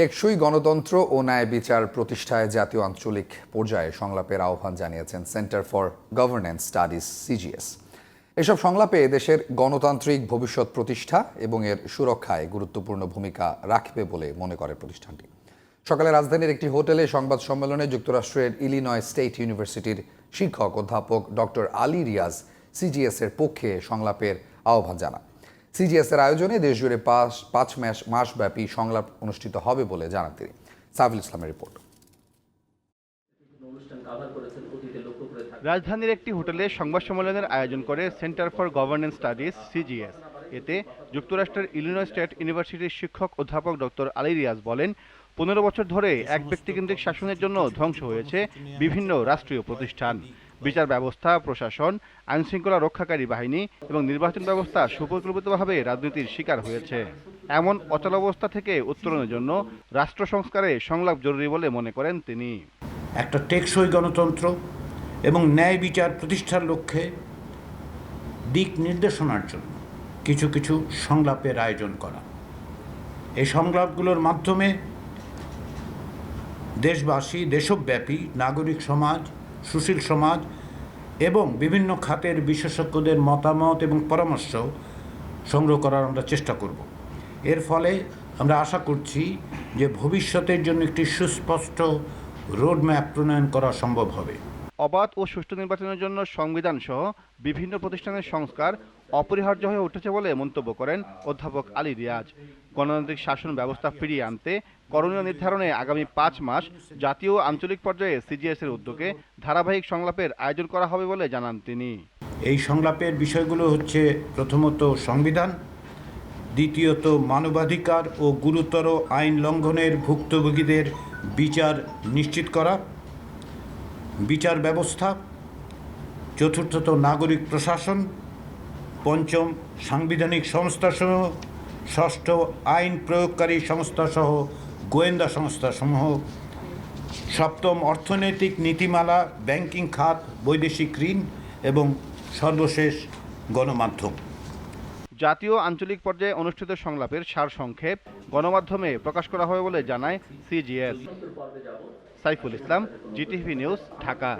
টেকসই গণতন্ত্র ও ন্যায় বিচার প্রতিষ্ঠায় জাতীয় আঞ্চলিক পর্যায়ে সংলাপের আহ্বান জানিয়েছেন centre for governance studies, CGS. এসব সংলাপে দেশের গণতান্ত্রিক ভবিষ্যৎ প্রতিষ্ঠা এবং এর সুরক্ষায় গুরুত্বপূর্ণ ভূমিকা রাখবে বলে মনে করে প্রতিষ্ঠানটি। সকালে রাজধানীর একটি হোটেলে সংবাদ সম্মেলনে যুক্তরাষ্ট্রের ইলিনয় স্টেট ইউনিভার্সিটির শিক্ষক অধ্যাপক ডক্টর আলী রিয়াজ সিজিএস এর পক্ষে সংলাপের আহ্বান জানান। সিজিএস এর আয়োজনে দেশজুড়ে পাঁচ পাঁচ মাস মাসব্যাপী সংলাপ অনুষ্ঠিত হবে বলে জানান তিনি। সাইফুল ইসলামের রিপোর্ট। রাজধানীর একটি হোটেলে সংবাদ সম্মেলনের আয়োজন করে centre for governance studies, CGS. এতে যুক্তরাষ্ট্রের ইলিনয় স্টেট ইউনিভার্সিটির শিক্ষক অধ্যাপক ডক্টর আলী রিয়াজ বলেন, পনেরো বছর ধরে এক ব্যক্তিকেন্দ্রিক শাসনের জন্য ধ্বংস হয়েছে বিভিন্ন রাষ্ট্রীয় প্রতিষ্ঠান। বিচার ব্যবস্থা, প্রশাসন, আইনশৃঙ্খলা রক্ষাকারী বাহিনী এবং নির্বাচন ব্যবস্থা সুপরিকল্পিতভাবে রাজনীতির শিকার হয়েছে। এমন অচলাবস্থা থেকে উত্তরণের জন্য রাষ্ট্র সংস্কারে সংলাপ জরুরি বলে মনে করেন তিনি। একটা টেকসই গণতন্ত্র এবং ন্যায় বিচার প্রতিষ্ঠার লক্ষ্যে দিক নির্দেশনার জন্য কিছু কিছু সংলাপের আয়োজন করা। এই সংলাপগুলোর মাধ্যমে দেশবাসী, দেশব্যাপী, নাগরিক সমাজ সুশীল সমাজ এবং বিভিন্ন খাতের বিশেষজ্ঞদের মতামত এবং পরামর্শ সংগ্রহ করার আমরা চেষ্টা করব। এর ফলে আমরা আশা করছি যে ভবিষ্যতের জন্য একটি সুস্পষ্ট রোডম্যাপ প্রণয়ন করা সম্ভব হবে। অবাধ ও সুষ্ঠু নির্বাচনের জন্য সংবিধান সহ বিভিন্ন প্রতিষ্ঠানের সংস্কার অপরিহার্য হয়ে উঠেছে বলে মন্তব্য করেন অধ্যাপক আলী রিয়াজ। গণতান্ত্রিক শাসন ব্যবস্থা ফিরিয়ে আনতে করণীয় নির্ধারণে আগামী পাঁচ মাস জাতীয় আঞ্চলিক পর্যায়ে সিজিএস এর উদ্যোগে ধারাবাহিক সংলাপের আয়োজন করা হবে বলে জানান তিনি। এই সংলাপের বিষয়গুলো হচ্ছে প্রথমত সংবিধান, দ্বিতীয়ত মানবাধিকার ও গুরুতর আইন লঙ্ঘনের ভুক্তভোগীদের বিচার নিশ্চিত করা, বিচার ব্যবস্থা, চতুর্থত নাগরিক প্রশাসন পঞ্চম সাংবিধানিক সংস্থাসহ ষষ্ঠ আইন প্রয়োগকারী সংস্থাসহ গোয়েন্দা সংস্থাসমূহ সপ্তম অর্থনৈতিক নীতিমালা, ব্যাংকিং খাত, বৈদেশিক ঋণ এবং সর্বশেষ গণমাধ্যম। জাতীয় আঞ্চলিক পর্যায়ে অনুষ্ঠিত সংলাপের সারসংক্ষেপ গণমাধ্যমে প্রকাশ করা হবে বলে জানায় CGS. Saiful Islam, GTV news, Dhaka.